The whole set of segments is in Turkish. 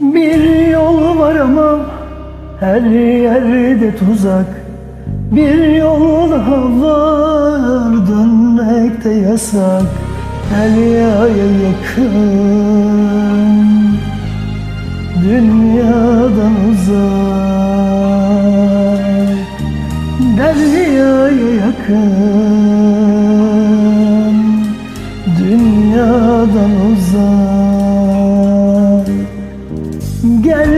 Bir yol var ama her yerde tuzak. Bir yol daha var dönmek de yasak. Deryaya yakın. Dünyadan uzak. Deryaya yakın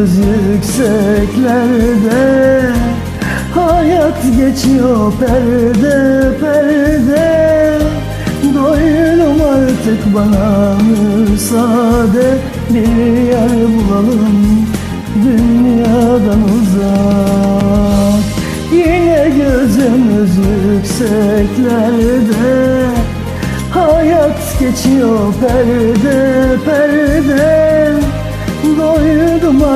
gözümüz yükseklerde Hayat geçiyor perde perde. Doydum artık bana müsaade Bir yer bulalım dünyadan uzak. Yine gözümüz yükseklerde Hayat geçiyor perde perde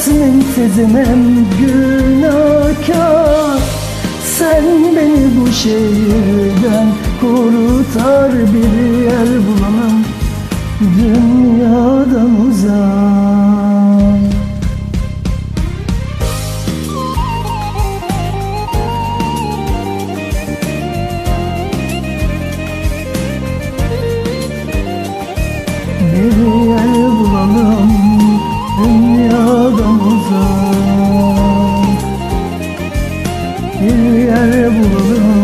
senin sezemem günahkar. Sen beni bu şehirden kurutar bir yer bulamam. Dünyadan uzak. Bir bir yer bulalım